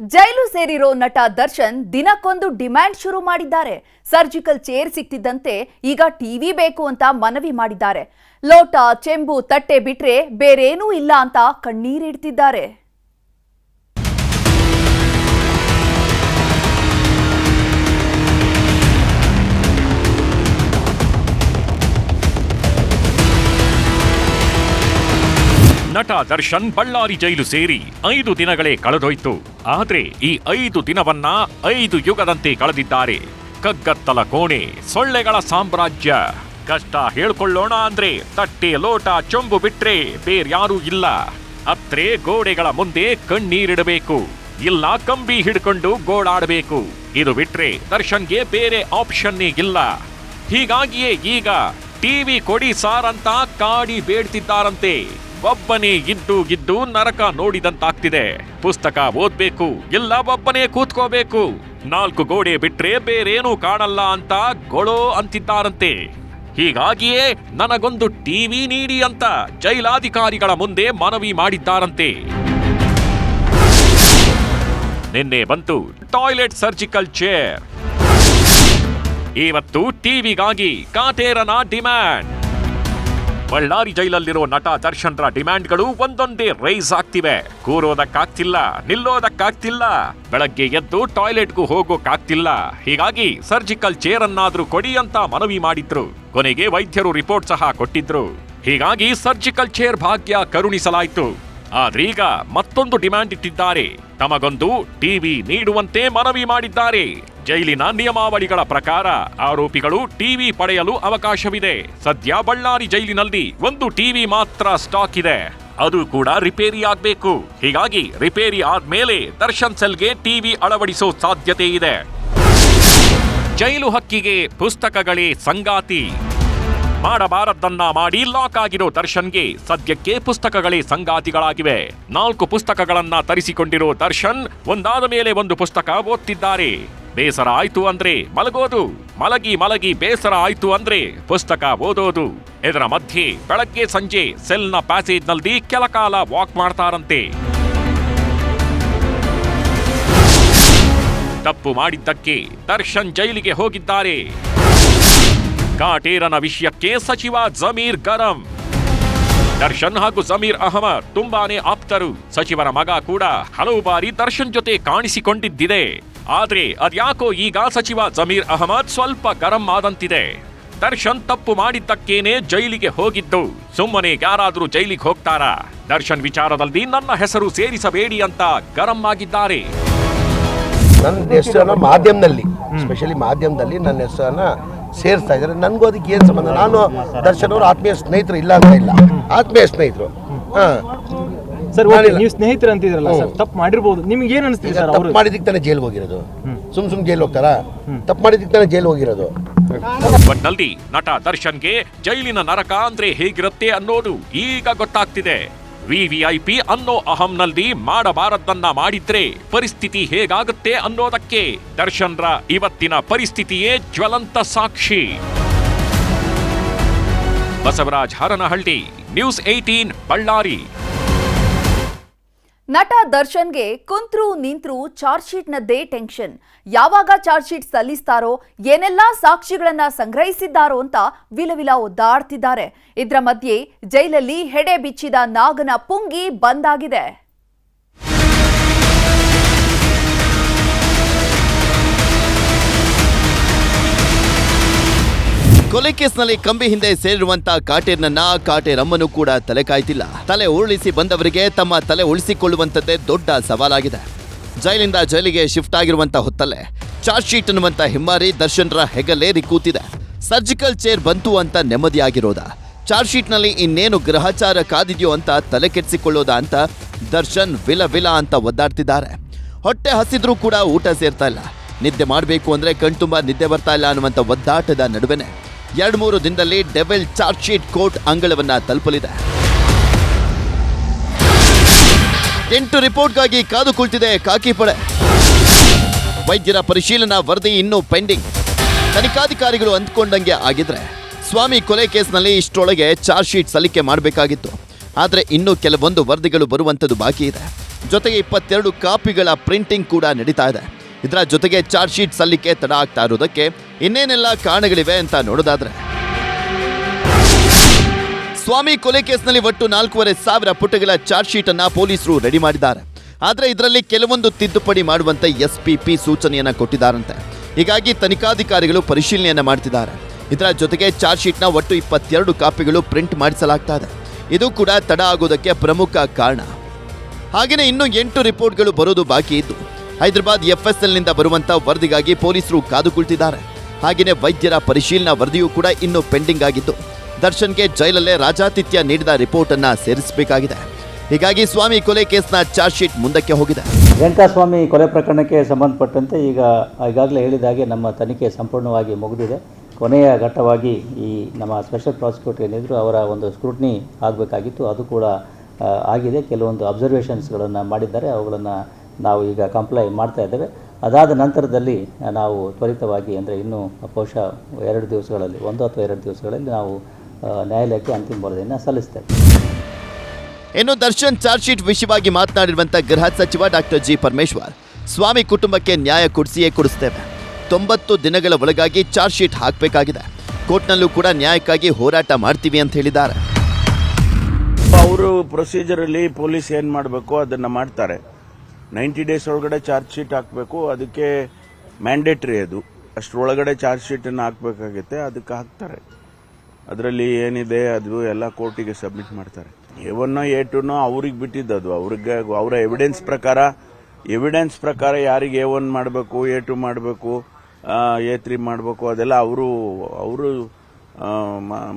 ಜೈಲು ಸೇರಿರೋ ನಟ ದರ್ಶನ್ ದಿನಕ್ಕೊಂದು ಡಿಮ್ಯಾಂಡ್ ಶುರು ಮಾಡಿದ್ದಾರೆ. ಸರ್ಜಿಕಲ್ ಚೇರ್ ಸಿಕ್ತಿದ್ದಂತೆ ಈಗ ಟಿವಿ ಬೇಕು ಅಂತ ಮನವಿ ಮಾಡಿದ್ದಾರೆ. ಲೋಟ, ಚೆಂಬು, ತಟ್ಟೆ ಬಿಟ್ರೆ ಬೇರೇನೂ ಇಲ್ಲ ಅಂತ ಕಣ್ಣೀರಿಡ್ತಿದ್ದಾರೆ. ನಟ ದರ್ಶನ್ ಬಳ್ಳಾರಿ ಜೈಲು ಸೇರಿ ಐದು ದಿನಗಳೇ ಕಳೆದೊಯ್ತು. ಆದ್ರೆ ಈ ಐದು ದಿನವನ್ನ ಐದು ಯುಗದಂತೆ ಕಳೆದಿದ್ದಾರೆ. ಕಗ್ಗತ್ತಲ ಕೋಣೆ, ಸೊಳ್ಳೆಗಳ ಸಾಮ್ರಾಜ್ಯ. ಕಷ್ಟ ಹೇಳ್ಕೊಳ್ಳೋಣ ಅಂದ್ರೆ ತಟ್ಟೆ, ಲೋಟ, ಚೊಂಬು ಬಿಟ್ರೆ ಬೇರ್ಯಾರೂ ಇಲ್ಲ. ಅತ್ರೆ ಗೋಡೆಗಳ ಮುಂದೆ ಕಣ್ಣೀರಿಡಬೇಕು. ಇಲ್ಲ ಕಂಬಿ ಹಿಡ್ಕೊಂಡು ಗೋಡಾಡಬೇಕು. ಇದು ಬಿಟ್ರೆ ದರ್ಶನ್ಗೆ ಬೇರೆ ಆಪ್ಷನ್ನೇ ಇಲ್ಲ. ಹೀಗಾಗಿಯೇ ಈಗ ಟಿವಿ ಕೊಡಿ ಸಾರ್ ಅಂತ ಕಾಡಿ ಬೇಡ್ತಿದ್ದಾರಂತೆ. ಒಬ್ಬನೇ ಇದ್ದು ಗಿದ್ದು ನರಕ ನೋಡಿದಂತಾಗ್ತಿದೆ. ಪುಸ್ತಕ ಓದ್ಬೇಕು, ಇಲ್ಲ ಒಬ್ಬನೇ ಕೂತ್ಕೋಬೇಕು. ನಾಲ್ಕು ಗೋಡೆ ಬಿಟ್ರೆ ಬೇರೇನೂ ಕಾಣಲ್ಲ ಅಂತ ಗೊಳೋ ಅಂತಿದ್ದಾರಂತೆ. ಹೀಗಾಗಿಯೇ ನನಗೊಂದು ಟಿವಿ ನೀಡಿ ಅಂತ ಜೈಲಾಧಿಕಾರಿಗಳ ಮುಂದೆ ಮನವಿ ಮಾಡಿದ್ದಾರಂತೆ. ನಿನ್ನೆ ಬಂತು ಟಾಯ್ಲೆಟ್ ಸರ್ಜಿಕಲ್ ಚೇರ್. ಇವತ್ತು ಟಿವಿಗಾಗಿ ಕಾಟೇರನ ಡಿಮ್ಯಾಂಡ್. ಬಳ್ಳಾರಿ ಜೈಲಲ್ಲಿರೋ ನಟ ದರ್ಶನ್ರ ಡಿಮ್ಯಾಂಡ್ಗಳು ಒಂದೊಂದೇ ರೈಸ್ ಆಗ್ತಿವೆ. ಕೂರೋದಕ್ಕಾಗ್ತಿಲ್ಲ, ನಿಲ್ಲೋದಕ್ಕಾಗ್ತಿಲ್ಲ. ಬೆಳಗ್ಗೆ ಎದ್ದು ಟಾಯ್ಲೆಟ್ಗೂ ಹೋಗೋಕ್ಕಾಗ್ತಿಲ್ಲ. ಹೀಗಾಗಿ ಸರ್ಜಿಕಲ್ ಚೇರ್ ಅನ್ನಾದ್ರೂ ಕೊಡಿ ಅಂತ ಮನವಿ ಮಾಡಿದ್ರು. ಕೊನೆಗೆ ವೈದ್ಯರು ರಿಪೋರ್ಟ್ ಸಹ ಕೊಟ್ಟಿದ್ರು. ಹೀಗಾಗಿ ಸರ್ಜಿಕಲ್ ಚೇರ್ ಭಾಗ್ಯ ಕರುಣಿಸಲಾಯಿತು. ಆದ್ರೀಗ ಮತ್ತೊಂದು ಡಿಮ್ಯಾಂಡ್ ಇಟ್ಟಿದ್ದಾರೆ. ತಮಗೊಂದು ಟಿವಿ ನೀಡುವಂತೆ ಮನವಿ ಮಾಡಿದ್ದಾರೆ. ಜೈಲಿನ ನಿಯಮಾವಳಿಗಳ ಪ್ರಕಾರ ಆರೋಪಿಗಳು ಟಿವಿ ಪಡೆಯಲು ಅವಕಾಶವಿದೆ. ಸದ್ಯ ಬಳ್ಳಾರಿ ಜೈಲಿನಲ್ಲಿ ಒಂದು ಟಿವಿ ಮಾತ್ರ ಸ್ಟಾಕ್ ಇದೆ. ಅದು ಕೂಡ ರಿಪೇರಿ ಆಗಬೇಕು. ಹೀಗಾಗಿ ರಿಪೇರಿ ಆದ್ಮೇಲೆ ದರ್ಶನ್ ಸೆಲ್ಗೆ ಟಿವಿ ಅಳವಡಿಸೋ ಸಾಧ್ಯತೆ ಇದೆ. ಜೈಲು ಹಕ್ಕಿಗೆ ಪುಸ್ತಕಗಳೇ ಸಂಗಾತಿ. ಮಾಡಬಾರದ್ದನ್ನ ಮಾಡಿ ಲಾಕ್ ಆಗಿರೋ ದರ್ಶನ್ಗೆ ಸದ್ಯಕ್ಕೆ ಪುಸ್ತಕಗಳೇ ಸಂಗಾತಿಗಳಾಗಿವೆ. ನಾಲ್ಕು ಪುಸ್ತಕಗಳನ್ನ ತರಿಸಿಕೊಂಡಿರೋ ದರ್ಶನ್ ಒಂದಾದ ಮೇಲೆ ಒಂದು ಪುಸ್ತಕ ಓದ್ತಿದ್ದಾರೆ. ಬೇಸರ ಆಯ್ತು ಅಂದ್ರೆ ಮಲಗೋದು. ಮಲಗಿ ಮಲಗಿ ಬೇಸರ ಆಯ್ತು ಅಂದ್ರೆ ಪುಸ್ತಕ ಓದೋದು. ಇದರ ಮಧ್ಯೆ ಬೆಳಗ್ಗೆ ಸಂಜೆ ಸೆಲ್ನ ಪ್ಯಾಸೇಜ್ನಲ್ಲಿ ಕೆಲಕಾಲ ವಾಕ್ ಮಾಡ್ತಾರಂತೆ. ತಪ್ಪು ಮಾಡಿದ್ದಕ್ಕೆ ದರ್ಶನ್ ಜೈಲಿಗೆ ಹೋಗಿದ್ದಾರೆ. ಕಾಟೇರನ ವಿಷಯಕ್ಕೆ ಸಚಿವ ಜಮೀರ್ ಗರಂ. ದರ್ಶನ್ ಹಾಗೂ ಜಮೀರ್ ಅಹಮದ್ ತುಂಬಾನೇ ಆಪ್ತರು. ಸಚಿವರ ಮಗ ಕೂಡ ಹಲವು ಬಾರಿ ದರ್ಶನ್ ಜೊತೆ ಕಾಣಿಸಿಕೊಂಡಿದ್ದಿದೆ. ಆದ್ರೆ ಅದ್ಯಾಕೋ ಈಗ ಸಚಿವ ಜಮೀರ್ ಅಹಮದ್ ಸ್ವಲ್ಪ ಗರಂ ಆದಂತಿದೆ. ದರ್ಶನ್ ತಪ್ಪು ಮಾಡಿದ್ದಕ್ಕೇನೆ ಜೈಲಿಗೆ ಹೋಗಿದ್ದು. ಸುಮ್ಮನೆ ಯಾರಾದ್ರೂ ಜೈಲಿಗೆ ಹೋಗ್ತಾರಾ? ದರ್ಶನ್ ವಿಚಾರದಲ್ಲಿ ನನ್ನ ಹೆಸರು ಸೇರಿಸಬೇಡಿ ಅಂತ ಗರಂ ಆಗಿದ್ದಾರೆ. ನನ್ನ ಹೆಸರನ್ನ ಮಾಧ್ಯಮದಲ್ಲಿ ಸ್ಪೆಷಲಿ ಮಾಧ್ಯಮದಲ್ಲಿ ನನ್ನ ಹೆಸರನ್ನ ಸೇರಿಸ್ತಾ ಇದ್ದಾರೆ. ನನಗೂ ಅದಕ್ಕೆ ಏನು ಸಂಬಂಧ? ನಾನು ದರ್ಶನ್ ಅವರು ಆತ್ಮೀಯ ಸ್ನೇಹಿತರು ಇಲ್ಲ ಅಂತ ಇಲ್ಲ. ಆತ್ಮೀಯ ಸ್ನೇಹಿತರು. ಹಾಂ. ಸರ್. ನೀವು ಸ್ನೇಹಿತರು ಅಂತಿದ್ರಲ್ಲ ಸರ್ ತಪ್ಪು ಮಾಡಿರ್ಬೋದು. ನಿಮ್ಗೆ ಏನ್ ಅನಿಸ್ತಿದೆ ಸರ್ ತಪ್ಪು ಮಾಡಿದಕ್ಕೆ ತಾನೇ ಜೈಲ್ಗೆ ಹೋಗಿರೋದು. ಸುಮ್ ಸುಮ್ ಜೈಲ್ ಹೋಗ್ತಾರಾ? ತಪ್ಪು ಮಾಡಿದಕ್ಕೆ ತಾನೇ ಜೈಲ್ ಹೋಗಿರೋದು. ಒಟ್ನಲ್ಲಿ ನಟ ದರ್ಶನ್ಗೆ ಜೈಲಿನ ನರಕ ಅಂದ್ರೆ ಹೇಗಿರುತ್ತೆ ಅನ್ನೋದು ಈಗ ಗೊತ್ತಾಗ್ತಿದೆ. ವಿವಿಐಪಿ ಅನ್ನೋ ಅಹಂನಲ್ಲಿ ಮಾಡಬಾರದನ್ನ ಮಾಡಿದ್ರೆ ಪರಿಸ್ಥಿತಿ ಹೇಗಾಗುತ್ತೆ ಅನ್ನೋದಕ್ಕೆ ದರ್ಶನ್ರ ಇವತ್ತಿನ ಪರಿಸ್ಥಿತಿಯೇ ಜ್ವಲಂತ ಸಾಕ್ಷಿ. Basavaraj Haranahalli, news eighteen Ballari. ನಟ ದರ್ಶನ್ಗೆ ಕುಂತ್ರು ನಿಂತ್ರು ಚಾರ್ಜ್ ಶೀಟ್ನದ್ದೇ ಟೆನ್ಷನ್. ಯಾವಾಗ ಚಾರ್ಜ್ ಶೀಟ್ ಸಲ್ಲಿಸ್ತಾರೋ, ಏನೆಲ್ಲಾ ಸಾಕ್ಷಿಗಳನ್ನ ಸಂಗ್ರಹಿಸಿದ್ದಾರೋ ಅಂತ ವಿಲವಿಲ ಒದ್ದಾಡ್ತಿದ್ದಾರೆ. ಇದರ ಮಧ್ಯೆ ಜೈಲಲ್ಲಿ ಹೆಡೆ ಬಿಚ್ಚಿದ ನಾಗನ ಪುಂಗಿ ಬಂದಾಗಿದೆ ಕೊಲೆ ಕೇಸ್ನಲ್ಲಿ ಕಂಬಿ ಹಿಂದೆ ಸೇರಿರುವಂತ ಕಾಟೇರ್ನನ್ನ ಕಾಟೇರಮ್ಮನು ಕೂಡ ತಲೆ ಕಾಯ್ತಿಲ್ಲ. ತಲೆ ಉರುಳಿಸಿ ಬಂದವರಿಗೆ ತಮ್ಮ ತಲೆ ಉಳಿಸಿಕೊಳ್ಳುವಂಥದ್ದೇ ದೊಡ್ಡ ಸವಾಲಾಗಿದೆ. ಜೈಲಿಂದ ಜೈಲಿಗೆ ಶಿಫ್ಟ್ ಆಗಿರುವಂತ ಹೊತ್ತಲ್ಲೇ ಚಾರ್ಜ್ ಶೀಟ್ ಅನ್ನುವಂತ ಹಿಮ್ಮಾರಿ ದರ್ಶನ್ರ ಹೆಗಲೇರಿ ಕೂತಿದೆ ಸರ್ಜಿಕಲ್ ಚೇರ್ ಬಂತು ಅಂತ ನೆಮ್ಮದಿಯಾಗಿರೋದ. ಚಾರ್ಜ್ ಶೀಟ್ನಲ್ಲಿ ಇನ್ನೇನು ಗ್ರಹಚಾರ ಕಾದಿದೆಯೋ ಅಂತ ತಲೆ ಕೆಡಿಸಿಕೊಳ್ಳೋದ ಅಂತ ದರ್ಶನ್ ವಿಲ ವಿಲ ಅಂತ ಒದ್ದಾಡ್ತಿದ್ದಾರೆ. ಹೊಟ್ಟೆ ಹಸಿದ್ರೂ ಕೂಡ ಊಟ ಸೇರ್ತಾ ಇಲ್ಲ. ನಿದ್ದೆ ಮಾಡಬೇಕು ಅಂದ್ರೆ ಕಣ್ತುಂಬ ನಿದ್ದೆ ಬರ್ತಾ ಇಲ್ಲ ಅನ್ನುವಂಥ ಒದ್ದಾಟದ ನಡುವೆನೆ ಎರಡು ಮೂರು ದಿನದಲ್ಲಿ ಡೆವಿಲ್ ಚಾರ್ಜ್ ಶೀಟ್ ಕೋರ್ಟ್ ಅಂಗಳವನ್ನ ತಲುಪಲಿದೆ. ಎಂಟು ರಿಪೋರ್ಟ್ಗಾಗಿ ಕಾದು ಕುಳಿತಿದೆ ಕಾಕಿಪಡೆ ವೈದ್ಯರ ಪರಿಶೀಲನಾ ವರದಿ ಇನ್ನೂ ಪೆಂಡಿಂಗ್. ತನಿಖಾಧಿಕಾರಿಗಳು ಅಂದ್ಕೊಂಡಂಗೆ ಆಗಿದ್ರೆ ಸ್ವಾಮಿ ಕೊಲೆ ಕೇಸ್ನಲ್ಲಿ ಇಷ್ಟರೊಳಗೆ ಚಾರ್ಜ್ ಶೀಟ್ ಸಲ್ಲಿಕೆ ಮಾಡಬೇಕಾಗಿತ್ತು. ಆದರೆ ಇನ್ನೂ ಕೆಲವೊಂದು ವರದಿಗಳು ಬರುವಂಥದ್ದು ಬಾಕಿ ಇದೆ. ಜೊತೆಗೆ ಇಪ್ಪತ್ತೆರಡು ಕಾಪಿಗಳ ಪ್ರಿಂಟಿಂಗ್ ಕೂಡ ನಡೀತಾ ಇದೆ. ಇದರ ಜೊತೆಗೆ ಚಾರ್ಜ್ ಶೀಟ್ ಸಲ್ಲಿಕೆ ತಡ ಆಗ್ತಾ ಇರೋದಕ್ಕೆ ಇನ್ನೇನೆಲ್ಲ ಕಾರಣಗಳಿವೆ ಅಂತ ನೋಡೋದಾದ್ರೆ. ಸ್ವಾಮಿ ಕೊಲೆ ಕೇಸ್ನಲ್ಲಿ ಒಟ್ಟು ನಾಲ್ಕೂವರೆ ಸಾವಿರ ಪುಟಗಳ ಚಾರ್ಜ್ ಶೀಟ್ ಅನ್ನ ಪೊಲೀಸರು ರೆಡಿ ಮಾಡಿದ್ದಾರೆ. ಆದರೆ ಇದರಲ್ಲಿ ಕೆಲವೊಂದು ತಿದ್ದುಪಡಿ ಮಾಡುವಂತೆ ಎಸ್ ಪಿ ಪಿ ಸೂಚನೆಯನ್ನ ಕೊಟ್ಟಿದ್ದಾರಂತೆ. ಹೀಗಾಗಿ ತನಿಖಾಧಿಕಾರಿಗಳು ಪರಿಶೀಲನೆಯನ್ನ ಮಾಡ್ತಿದ್ದಾರೆ. ಇದರ ಜೊತೆಗೆ ಚಾರ್ಜ್ ಶೀಟ್ನ ಒಟ್ಟು ಇಪ್ಪತ್ತೆರಡು ಕಾಪಿಗಳು ಪ್ರಿಂಟ್ ಮಾಡಿಸಲಾಗ್ತಾ ಇದೆ. ಇದು ಕೂಡ ತಡ ಆಗೋದಕ್ಕೆ ಪ್ರಮುಖ ಕಾರಣ. ಹಾಗೆಯೇ ಇನ್ನೂ ಎಂಟು ರಿಪೋರ್ಟ್ಗಳು ಬರೋದು ಬಾಕಿ ಇದ್ದು ಹೈದರಾಬಾದ್ ಎಫ್ಎಸ್ಎಲ್ನಿಂದ ಬರುವಂತ ವರದಿಗಾಗಿ ಪೊಲೀಸರು ಕಾದು ಕುಳಿತಿದ್ದಾರೆ ಹಾಗೆಯೇ ವೈದ್ಯರ ಪರಿಶೀಲನಾ ವರದಿಯೂ ಕೂಡ ಇನ್ನೂ ಪೆಂಡಿಂಗ್ ಆಗಿದ್ದು, ದರ್ಶನ್ಗೆ ಜೈಲಲ್ಲೇ ರಾಜಾತಿಥ್ಯ ನೀಡಿದ ರಿಪೋರ್ಟ್ ಅನ್ನ ಸೇರಿಸಬೇಕಾಗಿದೆ. ಹೀಗಾಗಿ ಸ್ವಾಮಿ ಕೊಲೆ ಕೇಸ್ನ ಚಾರ್ಜ್ ಶೀಟ್ ಮುಂದಕ್ಕೆ ಹೋಗಿದೆ. ವೆಂಕಟಸ್ವಾಮಿ ಕೊಲೆ ಪ್ರಕರಣಕ್ಕೆ ಸಂಬಂಧಪಟ್ಟಂತೆ ಈಗ, ಈಗಾಗಲೇ ಹೇಳಿದ ಹಾಗೆ ನಮ್ಮ ತನಿಖೆ ಸಂಪೂರ್ಣವಾಗಿ ಮುಗಿದಿದೆ. ಕೊನೆಯ ಘಟ್ಟವಾಗಿ ಈ ನಮ್ಮ ಸ್ಪೆಷಲ್ ಪ್ರಾಸಿಕ್ಯೂಟರ್ ಏನಿದ್ರು ಅವರ ಒಂದು ಸ್ಕ್ರೂಟ್ನಿ ಆಗಬೇಕಾಗಿತ್ತು. ಅದು ಕೂಡ ಆಗಿದೆ. ಕೆಲವೊಂದು ಅಬ್ಸರ್ವೇಷನ್ಸ್ಗಳನ್ನು ಮಾಡಿದ್ದಾರೆ. ಅವುಗಳನ್ನು ನಾವು ಈಗ ಕಂಪ್ಲೈ ಮಾಡ್ತಾ ಇದ್ದೇವೆ. ಅದಾದ ನಂತರದಲ್ಲಿ ನಾವು ತ್ವರಿತವಾಗಿ ಅಂದರೆ ಇನ್ನೂ ಬಹುಶಃ ಎರಡು ದಿವಸಗಳಲ್ಲಿ ಒಂದು ಅಥವಾ ಎರಡು ದಿವಸಗಳಲ್ಲಿ ನಾವು ನ್ಯಾಯಾಲಯಕ್ಕೆ ಅಂತಿಮ ವರದಿಯನ್ನು ಸಲ್ಲಿಸ್ತೇವೆ. ಇನ್ನು ದರ್ಶನ್ ಚಾರ್ಜ್ ಶೀಟ್ ವಿಷಯವಾಗಿ ಮಾತನಾಡಿರುವಂಥ ಗೃಹ ಸಚಿವ ಡಾಕ್ಟರ್ ಜಿ ಪರಮೇಶ್ವರ್ ಸ್ವಾಮಿ ಕುಟುಂಬಕ್ಕೆ ನ್ಯಾಯ ಕೊಡಿಸಿಯೇ ಕೊಡಿಸ್ತೇವೆ. ತೊಂಬತ್ತು ದಿನಗಳ ಒಳಗಾಗಿ ಚಾರ್ಜ್ ಶೀಟ್ ಹಾಕಬೇಕಾಗಿದೆ. ಕೋರ್ಟ್ನಲ್ಲೂ ಕೂಡ ನ್ಯಾಯಕ್ಕಾಗಿ ಹೋರಾಟ ಮಾಡ್ತೀವಿ ಅಂತ ಹೇಳಿದ್ದಾರೆ. ಅವರು ಪ್ರೊಸೀಜರಲ್ಲಿ ಪೊಲೀಸ್ ಏನು ಮಾಡಬೇಕು ಅದನ್ನ ಮಾಡ್ತಾರೆ. ನೈಂಟಿ ಡೇಸ್ ಒಳಗಡೆ ಚಾರ್ಜ್ ಶೀಟ್ ಹಾಕಬೇಕು. ಅದಕ್ಕೆ ಮ್ಯಾಂಡೇಟ್ರಿ ಅದು. ಅಷ್ಟರೊಳಗಡೆ ಚಾರ್ಜ್ ಶೀಟನ್ನು ಹಾಕಬೇಕಾಗುತ್ತೆ, ಅದಕ್ಕೆ ಹಾಕ್ತಾರೆ. ಅದರಲ್ಲಿ ಏನಿದೆ, ಅದು ಎಲ್ಲ ಕೋರ್ಟಿಗೆ ಸಬ್ಮಿಟ್ ಮಾಡ್ತಾರೆ. ಎ ಒನ್ನೋ ಎ ಟುನೋ ಅವ್ರಿಗೆ ಬಿಟ್ಟಿದ್ದದು. ಅವ್ರಿಗೆ, ಅವರ ಎವಿಡೆನ್ಸ್ ಪ್ರಕಾರ ಎವಿಡೆನ್ಸ್ ಪ್ರಕಾರ ಯಾರಿಗೆ ಎ ಒನ್ ಮಾಡಬೇಕು, ಎ ಟು ಮಾಡಬೇಕು ಎ ತ್ರೀ ಮಾಡಬೇಕು, ಅದೆಲ್ಲ ಅವರು ಅವರು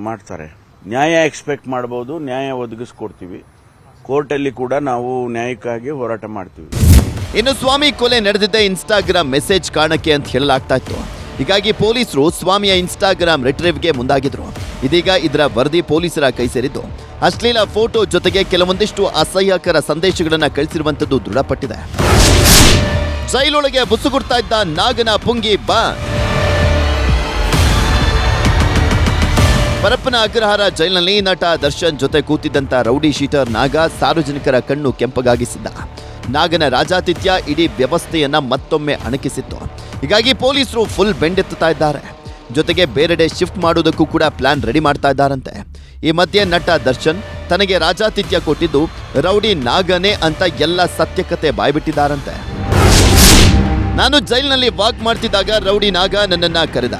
ಮಾಡ್ತಾರೆ. ನ್ಯಾಯ ಎಕ್ಸ್ಪೆಕ್ಟ್ ಮಾಡ್ಬೋದು, ನ್ಯಾಯ ಒದಗಿಸ್ಕೊಡ್ತೀವಿ. ಕೋರ್ಟಲ್ಲಿ ಕೂಡ ನಾವು ನ್ಯಾಯಕ್ಕಾಗಿ ಹೋರಾಟ ಮಾಡ್ತೀವಿ. ಇನ್ನು ಸ್ವಾಮಿ ಕೊಲೆ ನಡೆದಿದ್ದ ಇನ್ಸ್ಟಾಗ್ರಾಮ್ ಮೆಸೇಜ್ ಕಾರಣಕ್ಕೆ ಅಂತ ಹೇಳಲಾಗ್ತಾ ಇತ್ತು. ಹೀಗಾಗಿ ಪೊಲೀಸರು ಸ್ವಾಮಿಯ ಇನ್ಸ್ಟಾಗ್ರಾಮ್ ರಿಟ್ರೀವ್ಗೆ ಮುಂದಾಗಿದ್ರು. ಇದೀಗ ಇದರ ವರದಿ ಪೊಲೀಸರ ಕೈ ಸೇರಿದ್ದು. ಅಶ್ಲೀಲ ಫೋಟೋ ಜೊತೆಗೆ ಕೆಲವೊಂದಿಷ್ಟು ಅಸಹ್ಯಕರ ಸಂದೇಶಗಳನ್ನು ಕಳಿಸಿರುವಂತದ್ದು ದೃಢಪಟ್ಟಿದೆ. ಜೈಲೊಳಗೆ ಬುಸುಗುಡ್ತಾ ಇದ್ದ ನಾಗನ ಪುಂಗಿ ಬಾ. ಪರಪ್ಪನ ಅಗ್ರಹಾರ ಜೈಲಿನಲ್ಲಿ ನಟ ದರ್ಶನ್ ಜೊತೆ ಕೂತಿದ್ದಂತ ರೌಡಿ ಶೀಟರ್ ನಾಗ ಸಾರ್ವಜನಿಕರ ಕಣ್ಣು ಕೆಂಪಗಾಗಿಸಿದ್ದ. ನಾಗನ ರಾಜಾತಿಥ್ಯ ಇಡೀ ವ್ಯವಸ್ಥೆಯನ್ನ ಮತ್ತೊಮ್ಮೆ ಅಣಕಿಸಿತ್ತು. ಹೀಗಾಗಿ ಪೊಲೀಸರು ಫುಲ್ ಬೆಂಡೆತ್ತುತ್ತಾ ಇದ್ದಾರೆ. ಜೊತೆಗೆ ಬೇರೆಡೆ ಶಿಫ್ಟ್ ಮಾಡೋದಕ್ಕೂ ಕೂಡ ಪ್ಲಾನ್ ರೆಡಿ ಮಾಡ್ತಾ ಇದ್ದಾರಂತೆ. ಈ ಮಧ್ಯೆ ನಟ ದರ್ಶನ್ ತನಗೆ ರಾಜಾತಿಥ್ಯ ಕೊಟ್ಟಿದ್ದು ರೌಡಿ ನಾಗನೇ ಅಂತ ಎಲ್ಲ ಸತ್ಯಕತೆ ಬಾಯ್ಬಿಟ್ಟಿದ್ದಾರಂತೆ. ನಾನು ಜೈಲಿನಲ್ಲಿ ವಾಕ್ ಮಾಡ್ತಿದ್ದಾಗ ರೌಡಿ ನಾಗ ನನ್ನನ್ನ ಕರೆದ.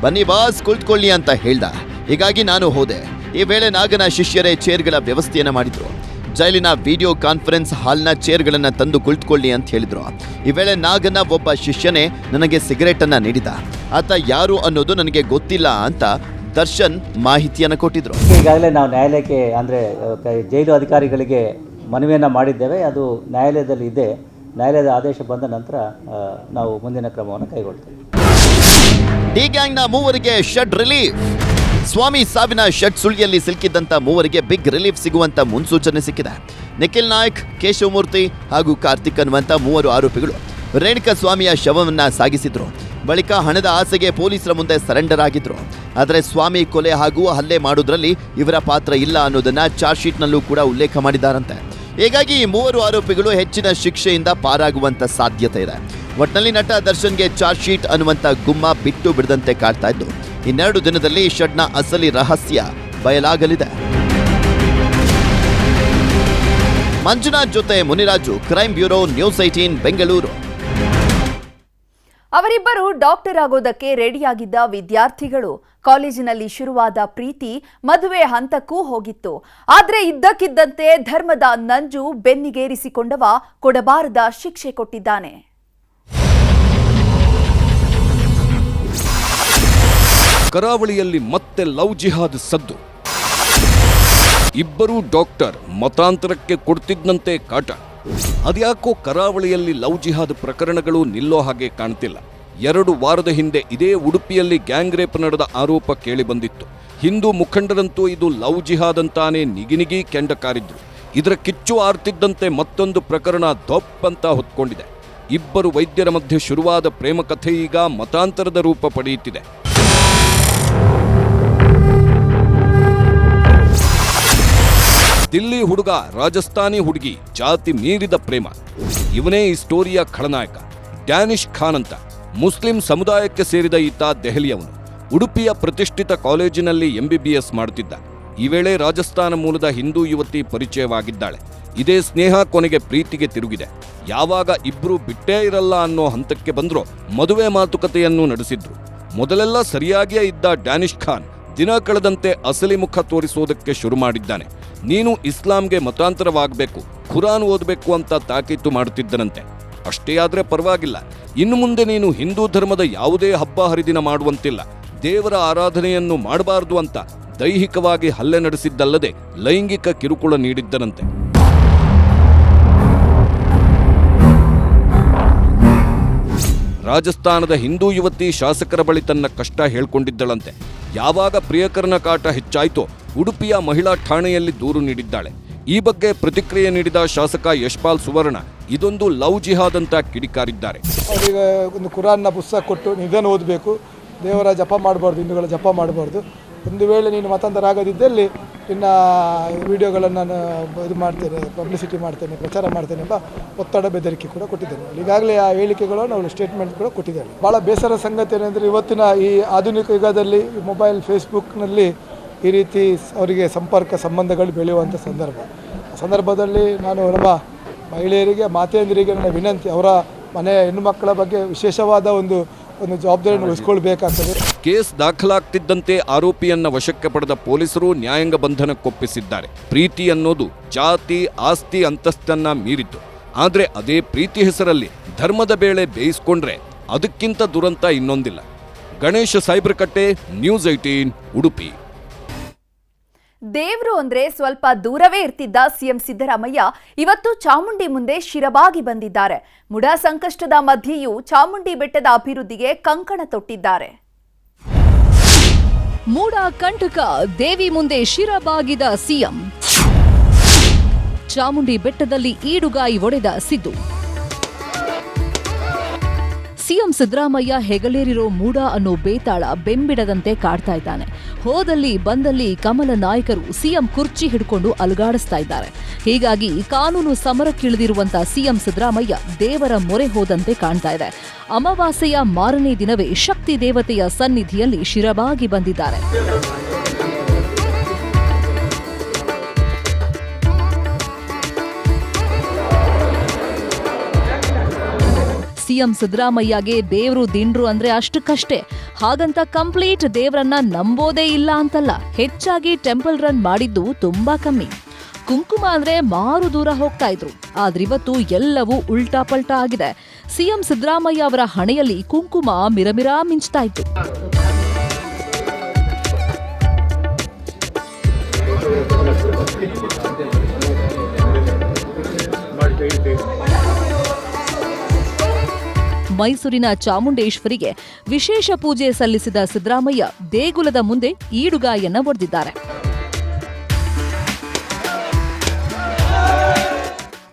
ಬನ್ನಿ ಬಾಸ್ ಕುಳಿತುಕೊಳ್ಳಿ ಅಂತ ಹೇಳ್ದ. ಹೀಗಾಗಿ ನಾನು ಹೋದೆ. ಈ ವೇಳೆ ನಾಗನ ಶಿಷ್ಯರೇ ಚೇರ್ಗಳ ವ್ಯವಸ್ಥೆಯನ್ನು ಮಾಡಿದ್ರು. ಜೈಲಿನ ವಿಡಿಯೋ ಕಾನ್ಫರೆನ್ಸ್ ಹಾಲ್ನ ಚೇರ್ಗಳನ್ನು ತಂದು ಕುಳಿತುಕೊಳ್ಳಿ ಅಂತ ಹೇಳಿದ್ರು. ಈ ವೇಳೆ ನಾಗನ ಒಬ್ಬ ಶಿಷ್ಯನೇ ನನಗೆ ಸಿಗರೇಟನ್ನು ಅನ್ನ ನೀಡಿದ. ಆತ ಯಾರು ಅನ್ನೋದು ನನಗೆ ಗೊತ್ತಿಲ್ಲ ಅಂತ ದರ್ಶನ್ ಮಾಹಿತಿಯನ್ನು ಕೊಟ್ಟಿದ್ರು. ಈಗಾಗಲೇ ನಾವು ನ್ಯಾಯಾಲಯಕ್ಕೆ ಅಂದರೆ ಜೈಲು ಅಧಿಕಾರಿಗಳಿಗೆ ಮನವಿಯನ್ನು ಮಾಡಿದ್ದೇವೆ. ಅದು ನ್ಯಾಯಾಲಯದಲ್ಲಿ ಇದೆ. ನ್ಯಾಯಾಲಯದ ಆದೇಶ ಬಂದ ನಂತರ ನಾವು ಮುಂದಿನ ಕ್ರಮವನ್ನು ಕೈಗೊಳ್ತೇವೆ. ಡಿ ಗ್ಯಾಂಗ್ನ ಮೂವರಿಗೆ ಶೆಡ್ ರಿಲೀಫ್. ಸ್ವಾಮಿ ಸಾವಿನ ಷಟ್ ಸುಳಿಯಲ್ಲಿ ಸಿಲುಕಿದ್ದಂಥ ಮೂವರಿಗೆ ಬಿಗ್ ರಿಲೀಫ್ ಸಿಗುವಂತ ಮುನ್ಸೂಚನೆ ಸಿಕ್ಕಿದೆ. ನಿಖಿಲ್ ನಾಯ್ಕ್, ಕೇಶವಮೂರ್ತಿ ಹಾಗೂ ಕಾರ್ತಿಕ್ ಅನ್ನುವಂಥ ಮೂವರು ಆರೋಪಿಗಳು ರೇಣುಕಾ ಸ್ವಾಮಿಯ ಶವವನ್ನ ಸಾಗಿಸಿದ್ರು. ಬಳಿಕ ಹಣದ ಆಸೆಗೆ ಪೊಲೀಸರ ಮುಂದೆ ಸರೆಂಡರ್ ಆಗಿದ್ರು. ಆದರೆ ಸ್ವಾಮಿ ಕೊಲೆ ಹಾಗೂ ಹಲ್ಲೆ ಮಾಡೋದ್ರಲ್ಲಿ ಇವರ ಪಾತ್ರ ಇಲ್ಲ ಅನ್ನೋದನ್ನ ಚಾರ್ಜ್ ಶೀಟ್ನಲ್ಲೂ ಕೂಡ ಉಲ್ಲೇಖ ಮಾಡಿದ್ದಾರಂತೆ ಹೀಗಾಗಿ ಈ ಮೂವರು ಆರೋಪಿಗಳು ಹೆಚ್ಚಿನ ಶಿಕ್ಷೆಯಿಂದ ಪಾರಾಗುವಂತ ಸಾಧ್ಯತೆ ಇದೆ. ಒಟ್ನಲ್ಲಿ ನಟ ದರ್ಶನ್ಗೆ ಚಾರ್ಜ್ ಶೀಟ್ ಅನ್ನುವಂತ ಗುಮ್ಮ ಬಿಟ್ಟು ಬಿಡದಂತೆ ಕಾಡ್ತಾ ಇದ್ದು ಇನ್ನೆರಡು ದಿನದಲ್ಲಿ ಷಡ್ನ ಅಸಲಿ ರಹಸ್ಯ ಬಯಲಾಗಲಿದೆ. ಮಂಜುನಾಥ್ ಜೊತೆ Muniraju crime bureau, news eighteen Bengaluru. ಅವರಿಬ್ಬರು ಡಾಕ್ಟರ್ ಆಗೋದಕ್ಕೆ ರೆಡಿಯಾಗಿದ್ದ ವಿದ್ಯಾರ್ಥಿಗಳು. ಕಾಲೇಜಿನಲ್ಲಿ ಶುರುವಾದ ಪ್ರೀತಿ ಮದುವೆ ಹಂತಕ್ಕೂ ಹೋಗಿತ್ತು. ಆದರೆ ಇದ್ದಕ್ಕಿದ್ದಂತೆ ಧರ್ಮದ ನಂಜು ಬೆನ್ನಿಗೇರಿಸಿಕೊಂಡವ ಕೊಡಬಾರದ ಶಿಕ್ಷೆ ಕೊಟ್ಟಿದ್ದಾನೆ. ಕರಾವಳಿಯಲ್ಲಿ ಮತ್ತೆ ಲವ್ ಜಿಹಾದ್ ಸದ್ದು. ಇಬ್ಬರೂ ಡಾಕ್ಟರ್ ಮತಾಂತರಕ್ಕೆ ಕೊಡ್ತಿದ್ದಂತೆ ಕಾಟ. ಅದ್ಯಾಕೋ ಕರಾವಳಿಯಲ್ಲಿ ಲವ್ ಜಿಹಾದ್ ಪ್ರಕರಣಗಳು ನಿಲ್ಲೋ ಹಾಗೆ ಕಾಣ್ತಿಲ್ಲ. ಎರಡು ವಾರದ ಹಿಂದೆ ಇದೇ ಉಡುಪಿಯಲ್ಲಿ ಗ್ಯಾಂಗ್ ರೇಪ್ ನಡೆದ ಆರೋಪ ಕೇಳಿಬಂದಿತ್ತು. ಹಿಂದೂ ಮುಖಂಡರಂತೂ ಇದು ಲವ್ ಜಿಹಾದ್ ಅಂತಾನೆ ನಿಗಿನಿಗಿ ಕೆಂಡ ಕಾರಿದ್ರು ಇದರ ಕಿಚ್ಚು ಆರ್ತಿದ್ದಂತೆ ಮತ್ತೊಂದು ಪ್ರಕರಣ ದೊಪ್ಪಂತ ಹೊತ್ಕೊಂಡಿದೆ. ಇಬ್ಬರು ವೈದ್ಯರ ಮಧ್ಯೆ ಶುರುವಾದ ಪ್ರೇಮ ಕಥೆ ಈಗ ಮತಾಂತರದ ರೂಪ ಪಡೆಯುತ್ತಿದೆ. ದಿಲ್ಲಿ ಹುಡುಗ, ರಾಜಸ್ಥಾನಿ ಹುಡುಗಿ, ಜಾತಿ ಮೀರಿದ ಪ್ರೇಮ. ಇವನೇ ಈ ಸ್ಟೋರಿಯ ಖಳನಾಯಕ. ಡ್ಯಾನಿಶ್ ಖಾನ್ ಅಂತ. ಮುಸ್ಲಿಂ ಸಮುದಾಯಕ್ಕೆ ಸೇರಿದ ಈತ ದೆಹಲಿಯವನು. ಉಡುಪಿಯ ಪ್ರತಿಷ್ಠಿತ ಕಾಲೇಜಿನಲ್ಲಿ ಎಂಬಿಬಿಎಸ್ ಮಾಡುತ್ತಿದ್ದ. ಈ ವೇಳೆ ರಾಜಸ್ಥಾನ ಮೂಲದ ಹಿಂದೂ ಯುವತಿ ಪರಿಚಯವಾಗಿದ್ದಾಳೆ. ಇದೇ ಸ್ನೇಹ ಕೊನೆಗೆ ಪ್ರೀತಿಗೆ ತಿರುಗಿದೆ. ಯಾವಾಗ ಇಬ್ರು ಬಿಟ್ಟೇ ಇರಲ್ಲ ಅನ್ನೋ ಹಂತಕ್ಕೆ ಬಂದರೂ ಮದುವೆ ಮಾತುಕತೆಯನ್ನು ನಡೆಸಿದ್ರು. ಮೊದಲೆಲ್ಲ ಸರಿಯಾಗಿಯೇ ಇದ್ದ ಡ್ಯಾನಿಶ್ ಖಾನ್ ದಿನ ಕಳೆದಂತೆ ಅಸಲಿ ಮುಖ ತೋರಿಸುವುದಕ್ಕೆ ಶುರು ಮಾಡಿದ್ದಾನೆ. ನೀನು ಇಸ್ಲಾಂಗೆ ಮತಾಂತರವಾಗಬೇಕು, ಖುರಾನ್ ಓದಬೇಕು ಅಂತ ತಾಕೀತು ಮಾಡುತ್ತಿದ್ದನಂತೆ. ಅಷ್ಟೇ ಆದ್ರೆ ಪರವಾಗಿಲ್ಲ. ಇನ್ನು ಮುಂದೆ ನೀನು ಹಿಂದೂ ಧರ್ಮದ ಯಾವುದೇ ಹಬ್ಬ ಹರಿದಿನ ಮಾಡುವಂತಿಲ್ಲ. ದೇವರ ಆರಾಧನೆಯನ್ನು ಮಾಡಬಾರದು ಅಂತ ದೈಹಿಕವಾಗಿ ಹಲ್ಲೆ ನಡೆಸಿದ್ದಲ್ಲದೆ ಲೈಂಗಿಕ ಕಿರುಕುಳ ನೀಡಿದ್ದನಂತೆ. ರಾಜಸ್ಥಾನದ ಹಿಂದೂ ಯುವತಿ ಶಾಸಕರ ಬಳಿ ತನ್ನ ಕಷ್ಟ ಹೇಳ್ಕೊಂಡಿದ್ದಳಂತೆ. ಯಾವಾಗ ಪ್ರಿಯಕರನ ಕಾಟ ಹೆಚ್ಚಾಯಿತೋ ಉಡುಪಿಯ ಮಹಿಳಾ ಠಾಣೆಯಲ್ಲಿ ದೂರು ನೀಡಿದ್ದಾಳೆ. ಈ ಬಗ್ಗೆ ಪ್ರತಿಕ್ರಿಯೆ ನೀಡಿದ ಶಾಸಕ ಯಶ್ಪಾಲ್ ಸುವರ್ಣ ಇದೊಂದು ಲವ್ ಜಿಹಾದ್ ಅಂತ ಕಿಡಿಕಾರಿದ್ದಾರೆ ಅವರಿಗೆ ಒಂದು ಕುರಾನ್ನ ಪುಸ್ತಕ ಕೊಟ್ಟು ನಿಧನ ಓದಬೇಕು. ದೇವರ ಜಪ ಮಾಡಬಾರ್ದು, ಹಿಂದೂಗಳ ಜಪ ಮಾಡಬಾರ್ದು. ಒಂದು ವೇಳೆ ನೀನು ಮತಾಂತರ ಆಗದಿದ್ದಲ್ಲಿ ನಿನ್ನ ವಿಡಿಯೋಗಳನ್ನು ನಾನು ಇದು ಮಾಡ್ತೇನೆ ಪಬ್ಲಿಸಿಟಿ ಮಾಡ್ತೇನೆ, ಪ್ರಚಾರ ಮಾಡ್ತೇನೆ ಎಂಬ ಒತ್ತಡ ಬೆದರಿಕೆ ಕೂಡ ಕೊಟ್ಟಿದ್ದೇನೆ. ಈಗಾಗಲೇ ಆ ಹೇಳಿಕೆಗಳನ್ನು ಅವಳು ಸ್ಟೇಟ್ಮೆಂಟ್ ಕೂಡ ಕೊಟ್ಟಿದ್ದಾಳೆ. ಭಾಳ ಬೇಸರ ಸಂಗತಿ ಏನಂದರೆ ಇವತ್ತಿನ ಈ ಆಧುನಿಕ ಯುಗದಲ್ಲಿ ಮೊಬೈಲ್ ಫೇಸ್ಬುಕ್ನಲ್ಲಿ ಈ ರೀತಿ ಅವರಿಗೆ ಸಂಪರ್ಕ ಸಂಬಂಧಗಳು ಬೆಳೆಯುವಂಥ ಸಂದರ್ಭ. ಸಂದರ್ಭದಲ್ಲಿ ನಾನು ನಮ್ಮ ಮಹಿಳೆಯರಿಗೆ, ಮಾತೆಯಂದಿರಿಗೆ ನನ್ನ ವಿನಂತಿ, ಅವರ ಮನೆಯ ಹೆಣ್ಣು ಮಕ್ಕಳ ಬಗ್ಗೆ ವಿಶೇಷವಾದ ಒಂದು ಒಂದು ಜವಾಬ್ದಾರಿಯನ್ನು ವಹಿಸ್ಕೊಳ್ಬೇಕಾಗ್ತದೆ ಕೇಸ್ ದಾಖಲಾಗ್ತಿದ್ದಂತೆ ಆರೋಪಿಯನ್ನ ವಶಕ್ಕೆ ಪಡೆದ ಪೊಲೀಸರು ನ್ಯಾಯಾಂಗ ಬಂಧನಕ್ಕೊಪ್ಪಿಸಿದ್ದಾರೆ. ಪ್ರೀತಿ ಅನ್ನೋದು ಜಾತಿ, ಆಸ್ತಿ, ಅಂತಸ್ತನ್ನ ಮೀರಿದ್ದು. ಆದರೆ ಅದೇ ಪ್ರೀತಿ ಹೆಸರಲ್ಲಿ ಧರ್ಮದ ಬೇಳೆ ಬೇಯಿಸ್ಕೊಂಡ್ರೆ ಅದಕ್ಕಿಂತ ದುರಂತ ಇನ್ನೊಂದಿಲ್ಲ. Ganesha Saibarakatte news eighteen Udupi. ದೇವ್ರು ಅಂದ್ರೆ ಸ್ವಲ್ಪ ದೂರವೇ ಇರ್ತಿದ್ದ ಸಿಎಂ ಸಿದ್ದರಾಮಯ್ಯ ಇವತ್ತು ಚಾಮುಂಡಿ ಮುಂದೆ ಶಿರಬಾಗಿ ಬಂದಿದ್ದಾರೆ. ಮುಡ ಸಂಕಷ್ಟದ ಮಧ್ಯೆಯೂ ಚಾಮುಂಡಿ ಬೆಟ್ಟದ ಅಭಿವೃದ್ಧಿಗೆ ಕಂಕಣ ತೊಟ್ಟಿದ್ದಾರೆ. ಮೂಡ ಕಂಟಕ ದೇವಿ ಮುಂದೆ ಶಿರಬಾಗಿದ ಸಿಎಂ. ಚಾಮುಂಡಿ ಬೆಟ್ಟದಲ್ಲಿ ಈಡುಗಾಯಿ ಒಡೆದ ಸಿದ್ದು. ಸಿಎಂ ಸಿದ್ದರಾಮಯ್ಯ ಹೆಗಲೇರಿರೋ ಮೂಡ ಅನ್ನೋ ಬೇತಾಳ ಬೆಂಬಿಡದಂತೆ ಕಾಡ್ತಾ ಇದ್ದಾನೆ. ಹೋದಲ್ಲಿ ಬಂದಲ್ಲಿ ಕಮಲ ನಾಯಕರು ಸಿಎಂ ಕುರ್ಚಿ ಹಿಡ್ಕೊಂಡು ಅಲುಗಾಡಿಸ್ತಾ ಇದ್ದಾರೆ. ಹೀಗಾಗಿ ಕಾನೂನು ಸಮರಕ್ಕಿಳಿದಿರುವಂತ ಸಿಎಂ ಸಿದ್ದರಾಮಯ್ಯ ದೇವರ ಮೊರೆ ಹೋದಂತೆ ಕಾಣ್ತಾ ಇದೆ. ಅಮಾವಾಸ್ಯೆಯ ಮಾರನೇ ದಿನವೇ ಶಕ್ತಿ ದೇವತೆಯ ಸನ್ನಿಧಿಯಲ್ಲಿ ಶಿರಬಾಗಿ ಬಂದಿದ್ದಾರೆ. ಸಿಎಂ ಸಿದ್ದರಾಮಯ್ಯಗೆ ದೇವ್ರು ದಿಂಡ್ರು ಅಂದ್ರೆ ಅಷ್ಟಕ್ಕಷ್ಟೇ. ಹಾಗಂತ ಕಂಪ್ಲೀಟ್ ದೇವರನ್ನ ನಂಬೋದೇ ಇಲ್ಲ ಅಂತಲ್ಲ. ಹೆಚ್ಚಾಗಿ ಟೆಂಪಲ್ ರನ್ ಮಾಡಿದ್ದು ತುಂಬಾ ಕಮ್ಮಿ. ಕುಂಕುಮ ಅಂದ್ರೆ ಮಾರು ದೂರ ಹೋಗ್ತಾ ಇದ್ರು. ಆದ್ರಿವತ್ತು ಎಲ್ಲವೂ ಉಲ್ಟಾ ಪಲ್ಟಾ ಆಗಿದೆ. ಸಿಎಂ ಸಿದ್ದರಾಮಯ್ಯ ಅವರ ಹಣೆಯಲ್ಲಿ ಕುಂಕುಮ ಮಿರಮಿರಾ ಮಿಂಚ್ತಾ ಇತ್ತು. ಮೈಸೂರಿನ ಚಾಮುಂಡೇಶ್ವರಿಗೆ ವಿಶೇಷ ಪೂಜೆ ಸಲ್ಲಿಸಿದ ಸಿದ್ದರಾಮಯ್ಯ ದೇಗುಲದ ಮುಂದೆ ಈಡುಗಾಯನ್ನ ಒಡೆದಿದ್ದಾರೆ.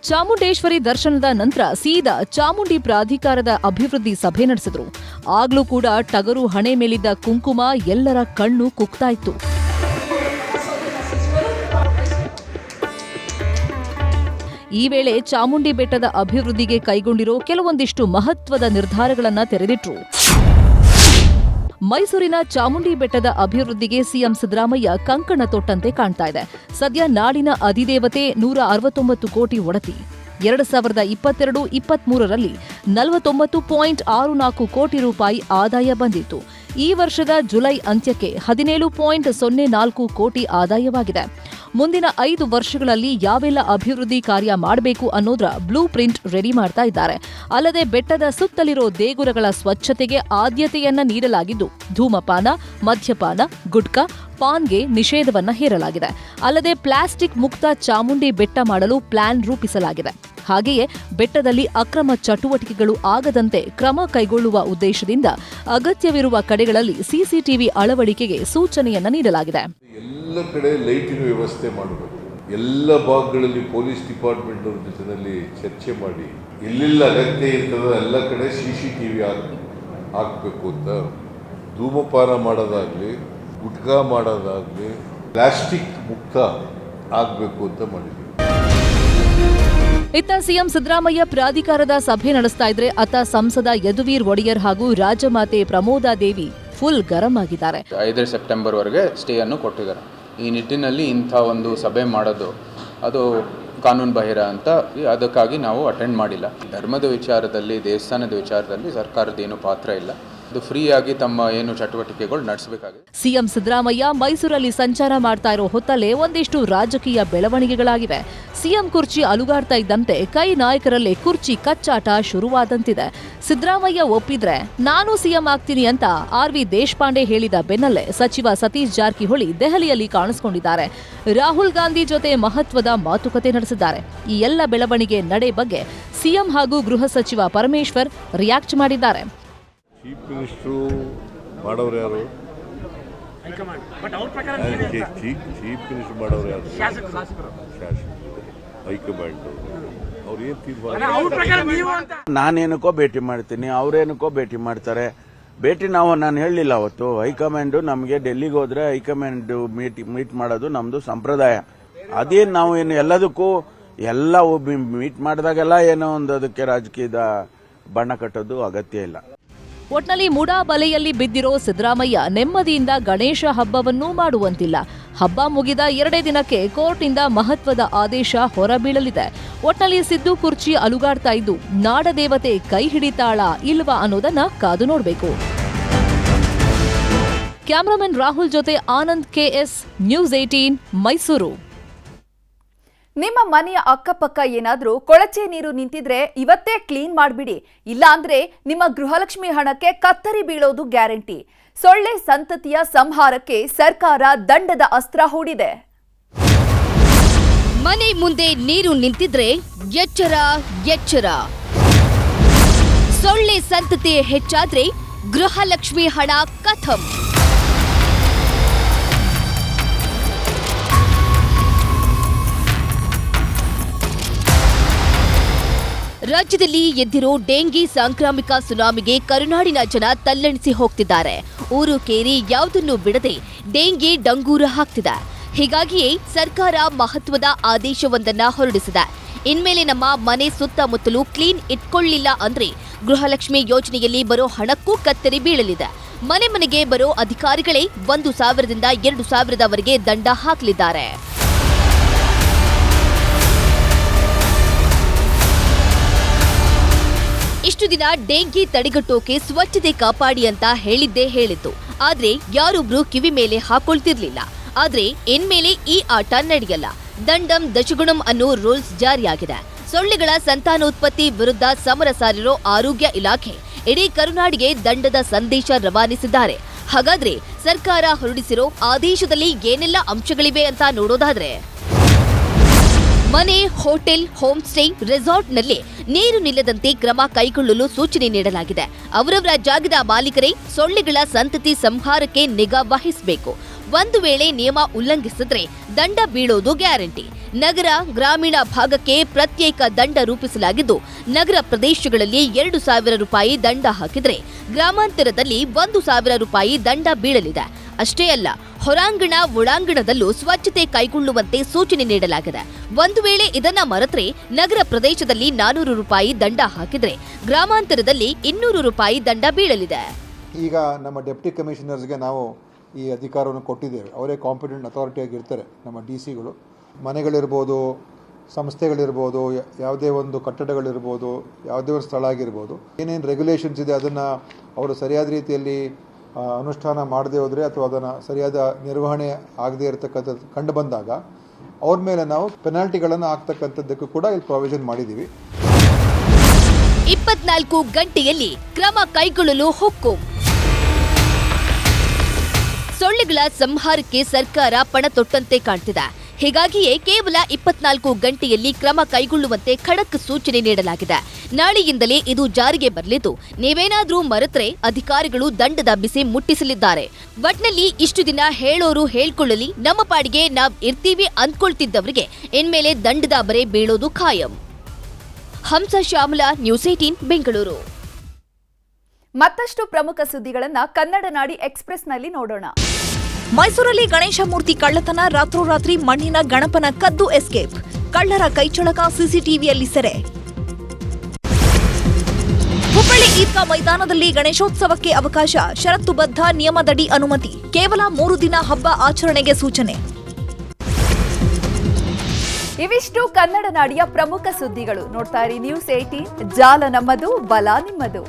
ಚಾಮುಂಡೇಶ್ವರಿ ದರ್ಶನದ ನಂತರ ಸೀದಾ ಚಾಮುಂಡಿ ಪ್ರಾಧಿಕಾರದ ಅಭಿವೃದ್ಧಿ ಸಭೆ ನಡೆಸಿದ್ರು. ಆಗ್ಲೂ ಕೂಡ ಟಗರು ಹಣೆ ಮೇಲಿದ್ದ ಕುಂಕುಮ ಎಲ್ಲರ ಕಣ್ಣು ಕುಕ್ತಾ ಈ ವೇಳೆ ಚಾಮುಂಡಿ ಬೆಟ್ಟದ ಅಭಿವೃದ್ಧಿಗೆ ಕೈಗೊಂಡಿರೋ ಕೆಲವೊಂದಿಷ್ಟು ಮಹತ್ವದ ನಿರ್ಧಾರಗಳನ್ನು ತೆರೆದಿಟ್ರು. ಮೈಸೂರಿನ ಚಾಮುಂಡಿ ಬೆಟ್ಟದ ಅಭಿವೃದ್ಧಿಗೆ ಸಿಎಂ ಸಿದ್ದರಾಮಯ್ಯ ಕಂಕಣ ತೊಟ್ಟಂತೆ ಕಾಣ್ತಾ ಇದೆ. ಸದ್ಯ ನಾಡಿನ ಅಧಿದೇವತೆ ನೂರ ಅರವತ್ತೊಂಬತ್ತು ಕೋಟಿ ಒಡತಿ. ಎರಡು ಸಾವಿರದ ಇಪ್ಪತ್ತೆರಡು ಇಪ್ಪತ್ಮೂರರಲ್ಲಿ ನಲವತ್ತೊಂಬತ್ತು ಪಾಯಿಂಟ್ ಆರು ನಾಲ್ಕು ಕೋಟಿ ರೂಪಾಯಿ ಆದಾಯ ಬಂದಿತ್ತು. ಈ ವರ್ಷದ ಜುಲೈ ಅಂತ್ಯಕ್ಕೆ ಹದಿನೇಳು ಪಾಯಿಂಟ್ ಸೊನ್ನೆ ನಾಲ್ಕು ಕೋಟಿ ಆದಾಯವಾಗಿದೆ. ಮುಂದಿನ ಐದು ವರ್ಷಗಳಲ್ಲಿ ಯಾವೆಲ್ಲ ಅಭಿವೃದ್ಧಿ ಕಾರ್ಯ ಮಾಡಬೇಕು ಅನ್ನೋದ್ರ ಬ್ಲೂ ಪ್ರಿಂಟ್ ರೆಡಿ ಮಾಡ್ತಾ ಇದ್ದಾರೆ. ಅಲ್ಲದೆ ಬೆಟ್ಟದ ಸುತ್ತಲಿರೋ ದೇಗುಲಗಳ ಸ್ವಚ್ಛತೆಗೆ ಆದ್ಯತೆಯನ್ನ ನೀಡಲಾಗಿದ್ದು ಧೂಮಪಾನ, ಮದ್ಯಪಾನ, ಗುಟ್ಕಾ ಪಾನ್ಗೆ ನಿಷೇಧವನ್ನ ಹೇರಲಾಗಿದೆ. ಅಲ್ಲದೆ ಪ್ಲಾಸ್ಟಿಕ್ ಮುಕ್ತ ಚಾಮುಂಡಿ ಬೆಟ್ಟ ಮಾಡಲು ಪ್ಲಾನ್ ರೂಪಿಸಲಾಗಿದೆ. ಹಾಗೆಯೇ ಬೆಟ್ಟದಲ್ಲಿ ಅಕ್ರಮ ಚಟುವಟಿಕೆಗಳು ಆಗದಂತೆ ಕ್ರಮ ಕೈಗೊಳ್ಳುವ ಉದ್ದೇಶದಿಂದ ಅಗತ್ಯವಿರುವ ಕಡೆಗಳಲ್ಲಿ ಸಿಸಿಟಿವಿ ಅಳವಡಿಕೆಗೆ ಸೂಚನೆಯನ್ನು ನೀಡಲಾಗಿದೆ. ಎಲ್ಲ ಕಡೆ ಲೈಟಿನ ವ್ಯವಸ್ಥೆ ಮಾಡಬೇಕು ಎಲ್ಲ ಭಾಗಗಳಲ್ಲಿ ಪೊಲೀಸ್ ಡಿಪಾರ್ಟ್ಮೆಂಟ್ ಜೊತೆಯಲ್ಲಿ ಚರ್ಚೆ ಮಾಡಿ, ಎಲ್ಲೆಲ್ಲ ಅಗತ್ಯ ಇರ್ತದೋ ಎಲ್ಲ ಕಡೆ ಸಿ ಸಿ ಟಿ ವಿ ಹಾಕ್, ಹಾಕಬೇಕು ಅಂತ ಧೂಮಪಾನ ಮಾಡೋದಾಗಲಿ ಗುಟ್ಕಾ ಮಾಡೋದಾಗಲಿ ಪ್ಲಾಸ್ಟಿಕ್ ಮುಕ್ತ ಆಗಬೇಕು ಅಂತ ಮಾಡಿದ್ದೀವಿ ಇತ್ತ ಸಿಎಂ ಸಿದ್ದರಾಮಯ್ಯ ಪ್ರಾಧಿಕಾರದ ಸಭೆ ನಡೆಸ್ತಾ ಇದ್ರೆ ಅತ್ತ ಸಂಸದ ಯದುವೀರ್ ಒಡೆಯರ್ ಹಾಗೂ ರಾಜಮಾತೆ ಪ್ರಮೋದಾದೇವಿ ಫುಲ್ ಗರಂ ಆಗಿದ್ದಾರೆ. ಐದನೇ ಸೆಪ್ಟೆಂಬರ್ವರೆಗೆ ಸ್ಟೇಯನ್ನು ಕೊಟ್ಟಿದ್ದಾರೆ. ಈ ನಿಟ್ಟಿನಲ್ಲಿ ಇಂಥ ಒಂದು ಸಭೆ ಮಾಡೋದು ಅದು ಕಾನೂನು ಬಾಹಿರ ಅಂತ ಅದಕ್ಕಾಗಿ ನಾವು ಅಟೆಂಡ್ ಮಾಡಿಲ್ಲ. ಧರ್ಮದ ವಿಚಾರದಲ್ಲಿ ದೇವಸ್ಥಾನದ ವಿಚಾರದಲ್ಲಿ ಸರ್ಕಾರದ ಏನು ಪಾತ್ರ ಇಲ್ಲ. ಅದು ಫ್ರೀಯಾಗಿ ತಮ್ಮ ಏನು ಚಟುವಟಿಕೆಗಳು ನಡೆಸಬೇಕಾಗಿದೆ. ಸಿಎಂ ಸಿದ್ದರಾಮಯ್ಯ ಮೈಸೂರಲ್ಲಿ ಸಂಚಾರ ಮಾಡ್ತಾ ಇರೋ ಹೊತ್ತಲ್ಲೇ ಒಂದಿಷ್ಟು ರಾಜಕೀಯ ಬೆಳವಣಿಗೆಗಳಾಗಿವೆ. ಸಿಎಂ ಕುರ್ಚಿ ಅಲುಗಾಡ್ತಾ ಇದ್ದಂತೆ ಕೈ ನಾಯಕರಲ್ಲಿ ಕುರ್ಚಿ ಕಚ್ಚಾಟ ಶುರುವಾದಂತಿದೆ. ಸಿದ್ದರಾಮಯ್ಯ ಒಪ್ಪಿದ್ರೆ, ನಾನು ಸಿಎಂ ಆಗ್ತೀನಿ ಅಂತ ಆರ್ ವಿ ದೇಶಪಾಂಡೆ ಹೇಳಿದ ಬೆನ್ನಲ್ಲೇ ಸಚಿವ ಸತೀಶ್ ಜಾರಕಿಹೊಳಿ ದೆಹಲಿಯಲ್ಲಿ ಕಾಣಿಸಿಕೊಂಡಿದ್ದಾರೆ. ರಾಹುಲ್ ಗಾಂಧಿ ಜೊತೆ ಮಹತ್ವದ ಮಾತುಕತೆ ನಡೆಸಿದ್ದಾರೆ. ಈ ಎಲ್ಲ ಬೆಳವಣಿಗೆ ನಡೆ ಬಗ್ಗೆ ಸಿಎಂ ಹಾಗೂ ಗೃಹ ಸಚಿವ ಪರಮೇಶ್ವರ್ ರಿಯಾಕ್ಟ್ ಮಾಡಿದ್ದಾರೆ. ಚೀಫ್ ಮಿನಿಸ್ಟ್ರು ಮಾಡೋರು ಯಾರು? ಚೀಫ್ ಚೀಫ್ ಮಿನಿಸ್ಟರ್ ಮಾಡೋರು ಯಾರು? ಶಾಸಕರು. ಹೈಕಮಾಂಡ್. ಅವ್ರು ಏನು ತೀರ್ಮಾನ? ನಾನೇನಕ್ಕೋ ಭೇಟಿ ಮಾಡ್ತೀನಿ ಅವ್ರೇನಕ್ಕೋ ಭೇಟಿ ಮಾಡ್ತಾರೆ. ಭೇಟಿ ನಾವು ನಾನು ಹೇಳಲಿಲ್ಲ ಅವತ್ತು ಹೈಕಮಾಂಡು ನಮಗೆ ಡೆಲ್ಲಿಗೆ ಹೋದ್ರೆ ಹೈಕಮಾಂಡ್ ಮೀಟ್ ಮೀಟ್ ಮಾಡೋದು ನಮ್ದು ಸಂಪ್ರದಾಯ. ಅದೇನು ನಾವು ಏನು ಎಲ್ಲದಕ್ಕೂ ಎಲ್ಲ ಮೀಟ್ ಮಾಡಿದಾಗೆಲ್ಲ ಏನೋ ಒಂದು ಅದಕ್ಕೆ ರಾಜಕೀಯದ ಬಣ್ಣ ಕಟ್ಟೋದು ಅಗತ್ಯ ಇಲ್ಲ. ಒಟ್ನಲ್ಲಿ ಮುಡಾ ಬಲೆಯಲ್ಲಿ ಬಿದ್ದಿರೋ ಸಿದ್ದರಾಮಯ್ಯ ನೆಮ್ಮದಿಯಿಂದ ಗಣೇಶ ಹಬ್ಬವನ್ನೂ ಮಾಡುವಂತಿಲ್ಲ. ಹಬ್ಬ ಮುಗಿದ ಎರಡೇ ದಿನಕ್ಕೆ ಕೋರ್ಟ್ನಿಂದ ಮಹತ್ವದ ಆದೇಶ ಹೊರಬೀಳಲಿದೆ. ಒಟ್ನಲ್ಲಿ ಸಿದ್ದು ಕುರ್ಚಿ ಅಲುಗಾಡ್ತಾ ಇದ್ದು, ನಾಡದೇವತೆ ಕೈ ಹಿಡಿತಾಳ ಇಲ್ವಾ ಅನ್ನೋದನ್ನ ಕಾದು ನೋಡಬೇಕು. ಕ್ಯಾಮರಾಮನ್ ರಾಹುಲ್ ಜೊತೆ Anand KS news eighteen Mysuru. ನಿಮ್ಮ ಮನೆಯ ಅಕ್ಕಪಕ್ಕ ಏನಾದರೂ ಕೊಳಚೆ ನೀರು ನಿಂತಿದ್ರೆ ಇವತ್ತೇ ಕ್ಲೀನ್ ಮಾಡಿಬಿಡಿ. ಇಲ್ಲಾಂದ್ರೆ ನಿಮ್ಮ ಗೃಹಲಕ್ಷ್ಮಿ ಹಣಕ್ಕೆ ಕತ್ತರಿ ಬೀಳೋದು ಗ್ಯಾರಂಟಿ. ಸೊಳ್ಳೆ ಸಂತತಿಯ ಸಂಹಾರಕ್ಕೆ ಸರ್ಕಾರ ದಂಡದ ಅಸ್ತ್ರ ಹೂಡಿದೆ. ಮನೆ ಮುಂದೆ ನೀರು ನಿಂತಿದ್ರೆ ಎಚ್ಚರ ಎಚ್ಚರ. ಸೊಳ್ಳೆ ಸಂತತಿ ಹೆಚ್ಚಾದ್ರೆ ಗೃಹಲಕ್ಷ್ಮಿ ಹಣ ಕಥಂ. ರಾಜ್ಯದಲ್ಲಿ ಎದ್ದಿರೋ ಡೆಂಗಿ ಸಾಂಕ್ರಾಮಿಕ ಸುನಾಮಿಗೆ ಕರುನಾಡಿನ ಜನ ತಲ್ಲಣಿಸಿ ಹೋಗ್ತಿದ್ದಾರೆ. ಊರು ಕೇರಿ ಯಾವುದನ್ನು ಬಿಡದೆ ಡೆಂಗಿ ಡಂಗೂರ ಹಾಕ್ತಿದೆ. ಹೀಗಾಗಿಯೇ ಸರ್ಕಾರ ಮಹತ್ವದ ಆದೇಶವೊಂದನ್ನ ಹೊರಡಿಸಿದೆ. ಇನ್ಮೇಲೆ ನಮ್ಮ ಮನೆ ಸುತ್ತಮುತ್ತಲು ಕ್ಲೀನ್ ಇಟ್ಕೊಳ್ಳಿಲ್ಲ ಅಂದ್ರೆ ಗೃಹಲಕ್ಷ್ಮಿ ಯೋಜನೆಯಲ್ಲಿ ಬರೋ ಹಣಕ್ಕೂ ಕತ್ತರಿ ಬೀಳಲಿದೆ. ಮನೆ ಮನೆಗೆ ಬರೋ ಅಧಿಕಾರಿಗಳೇ ಒಂದು ಸಾವಿರದಿಂದ ಎರಡು ಸಾವಿರದವರೆಗೆ ದಂಡ ಹಾಕಲಿದ್ದಾರೆ. ಇಷ್ಟು ದಿನ ಡೆಂಗಿ ತಡೆಗಟ್ಟೋಕೆ ಸ್ವಚ್ಛತೆ ಕಾಪಾಡಿ ಅಂತ ಹೇಳಿದ್ದೇ ಹೇಳಿತ್ತು. ಆದ್ರೆ ಯಾರೊಬ್ರು ಕಿವಿ ಮೇಲೆ ಹಾಕೊಳ್ತಿರ್ಲಿಲ್ಲ. ಆದ್ರೆ ಇನ್ಮೇಲೆ ಈ ಆಟ ನಡೆಯಲ್ಲ. ದಂಡಂ ದಶಗುಣಂ ಅನ್ನೋ ರೂಲ್ಸ್ ಜಾರಿಯಾಗಿದೆ. ಸೊಳ್ಳೆಗಳ ಸಂತಾನೋತ್ಪತ್ತಿ ವಿರುದ್ಧ ಸಮರ ಸಾರಿರೋ ಆರೋಗ್ಯ ಇಲಾಖೆ ಇಡೀ ಕರುನಾಡಿಗೆ ದಂಡದ ಸಂದೇಶ ರವಾನಿಸಿದ್ದಾರೆ. ಹಾಗಾದ್ರೆ ಸರ್ಕಾರ ಹೊರಡಿಸಿರೋ ಆದೇಶದಲ್ಲಿ ಏನೆಲ್ಲ ಅಂಶಗಳಿವೆ ಅಂತ ನೋಡೋದಾದ್ರೆ ಮನೆ, ಹೋಟೆಲ್ ಹೋಮ್ ಸ್ಟೇ ರೆಸಾರ್ಟ್ನಲ್ಲಿ ನೀರು ನಿಲ್ಲದಂತೆ ಕ್ರಮ ಕೈಗೊಳ್ಳಲು ಸೂಚನೆ ನೀಡಲಾಗಿದೆ. ಅವರವರ ಜಾಗದ ಮಾಲೀಕರೇ ಸೊಳ್ಳೆಗಳ ಸಂತತಿ ಸಂಹಾರಕ್ಕೆ ನಿಗಾ ವಹಿಸಬೇಕು. ಒಂದು ವೇಳೆ ನಿಯಮ ಉಲ್ಲಂಘಿಸಿದ್ರೆ ದಂಡ ಬೀಳೋದು ಗ್ಯಾರಂಟಿ. ನಗರ ಗ್ರಾಮೀಣ ಭಾಗಕ್ಕೆ ಪ್ರತ್ಯೇಕ ದಂಡ ರೂಪಿಸಲಾಗಿದ್ದು, ನಗರ ಪ್ರದೇಶಗಳಲ್ಲಿ ಎರಡು ಸಾವಿರ ರೂಪಾಯಿ ದಂಡ ಹಾಕಿದರೆ ಗ್ರಾಮಾಂತರದಲ್ಲಿ ಒಂದು ಸಾವಿರ ರೂಪಾಯಿ ದಂಡ ಬೀಳಲಿದೆ. ಅಷ್ಟೇ ಅಲ್ಲ ಹೊರಾಂಗಣ ಒಳಾಂಗಣದಲ್ಲೂ ಸ್ವಚ್ಛತೆ ಕೈಗೊಳ್ಳುವಂತೆ ಸೂಚನೆ ನೀಡಲಾಗಿದೆ. ಒಂದು ವೇಳೆ ಇದನ್ನ ಮರೆತರೆ ನಗರ ಪ್ರದೇಶದಲ್ಲಿ ನಾನೂರು ರೂಪಾಯಿ ದಂಡ ಹಾಕಿದ್ರೆ ಗ್ರಾಮಾಂತರದಲ್ಲಿ ಇನ್ನೂರು ರೂಪಾಯಿ ದಂಡ ಬೀಳಲಿದೆ. ಈಗ ನಮ್ಮ ಡೆಪ್ಟಿ ಕಮಿಷನರ್ಸ್ಗೆ ನಾವು ಈ ಅಧಿಕಾರವನ್ನು ಕೊಟ್ಟಿದ್ದೇವೆ. ಅವರೇ ಕಾಂಪಿಟೆಂಟ್ ಅಥಾರಿಟಿಯಾಗಿ ಇರ್ತಾರೆ ನಮ್ಮ ಡಿ ಸಿಗಳು. ಮನೆಗಳಿರ್ಬೋದು, ಸಂಸ್ಥೆಗಳಿರ್ಬೋದು ಯಾವುದೇ ಒಂದು ಕಟ್ಟಡಗಳಿರ್ಬೋದು, ಯಾವುದೇ ಒಂದು ಸ್ಥಳ ಆಗಿರ್ಬೋದು, ಏನೇನು ರೆಗ್ಯುಲೇಷನ್ಸ್ ಇದೆ ಅದನ್ನು ಅವರು ಸರಿಯಾದ ರೀತಿಯಲ್ಲಿ ಅನುಷ್ಠಾನ ಮಾಡದೇ ಹೋದರೆ ಅಥವಾ ಅದನ್ನು ಸರಿಯಾದ ನಿರ್ವಹಣೆ ಆಗದೇ ಇರತಕ್ಕಂಥದ್ದು ಕಂಡು ಬಂದಾಗ ಅವ್ರ ಮೇಲೆ ನಾವು ಪೆನಾಲ್ಟಿಗಳನ್ನು ಹಾಕ್ತಕ್ಕಂಥದ್ದಕ್ಕೂ ಕೂಡ ಇಲ್ಲಿ ಪ್ರಾವಿಷನ್ ಮಾಡಿದ್ದೀವಿ ಇಪ್ಪತ್ನಾಲ್ಕು ಗಂಟೆಯಲ್ಲಿ ಕ್ರಮ ಕೈಗೊಳ್ಳಲು ಹೊಕ್ಕು. ಸೊಳ್ಳೆಗಳ ಸಂಹಾರಕ್ಕೆ ಸರ್ಕಾರ ಪಣ ತೊಟ್ಟಂತೆ ಕಾಣ್ತಿದೆ. ಹೀಗಾಗಿಯೇ ಕೇವಲ ಇಪ್ಪತ್ನಾಲ್ಕು ಗಂಟೆಯಲ್ಲಿ ಕ್ರಮ ಕೈಗೊಳ್ಳುವಂತೆ ಖಡಕ್ ಸೂಚನೆ ನೀಡಲಾಗಿದೆ. ನಾಳೆಯಿಂದಲೇ ಇದು ಜಾರಿಗೆ ಬರಲಿದ್ದು, ನೀವೇನಾದರೂ ಮರೆತರೆ ಅಧಿಕಾರಿಗಳು ದಂಡದ ಬಿಸಿ ಮುಟ್ಟಿಸಲಿದ್ದಾರೆ. ಒಟ್ನಲ್ಲಿ ಇಷ್ಟು ದಿನ ಹೇಳೋರು ಹೇಳ್ಕೊಳ್ಳಲಿ, ನಮ್ಮ ಪಾಡಿಗೆ ನಾವ್ ಇರ್ತೀವಿ ಅಂದ್ಕೊಳ್ತಿದ್ದವರಿಗೆ ಇನ್ಮೇಲೆ ದಂಡದ ಬರೆ ಬೀಳೋದು ಖಾಯಂ. Hamsa Shyamala, news eighteen Bengaluru. ಮತ್ತಷ್ಟು ಪ್ರಮುಖ ಸುದ್ದಿಗಳನ್ನ ಕನ್ನಡ ನಾಡಿ ಎಕ್ಸ್ಪ್ರೆಸ್ನಲ್ಲಿ ನೋಡೋಣ. ಮೈಸೂರಲ್ಲಿ ಗಣೇಶ ಮೂರ್ತಿ ಕಳ್ಳತನ, ರಾತ್ರೋರಾತ್ರಿ ಮಣ್ಣಿನ ಗಣಪನ ಕದ್ದು ಎಸ್ಕೇಪ್. ಕಳ್ಳರ ಕೈಚಳಕ ಸಿಸಿಟಿವಿಯಲ್ಲಿ ಸೆರೆ. ಹುಬ್ಬಳ್ಳಿ ಈದ್ಗಾ ಮೈದಾನದಲ್ಲಿ ಗಣೇಶೋತ್ಸವಕ್ಕೆ ಅವಕಾಶ, ಷರತ್ತುಬದ್ಧ ನಿಯಮದಡಿ ಅನುಮತಿ, ಕೇವಲ ಮೂರು ದಿನ ಹಬ್ಬ ಆಚರಣೆಗೆ ಸೂಚನೆ. ಇವಿಷ್ಟು ಕನ್ನಡ ನಾಡಿಯ ಪ್ರಮುಖ ಸುದ್ದಿಗಳು. ನೋಡ್ತಾ ಇರಿ ನ್ಯೂಸ್ ಏಟೀನ್ ಜಾಲ ನಮ್ಮದು, ಬಲ ನಿಮ್ಮದು.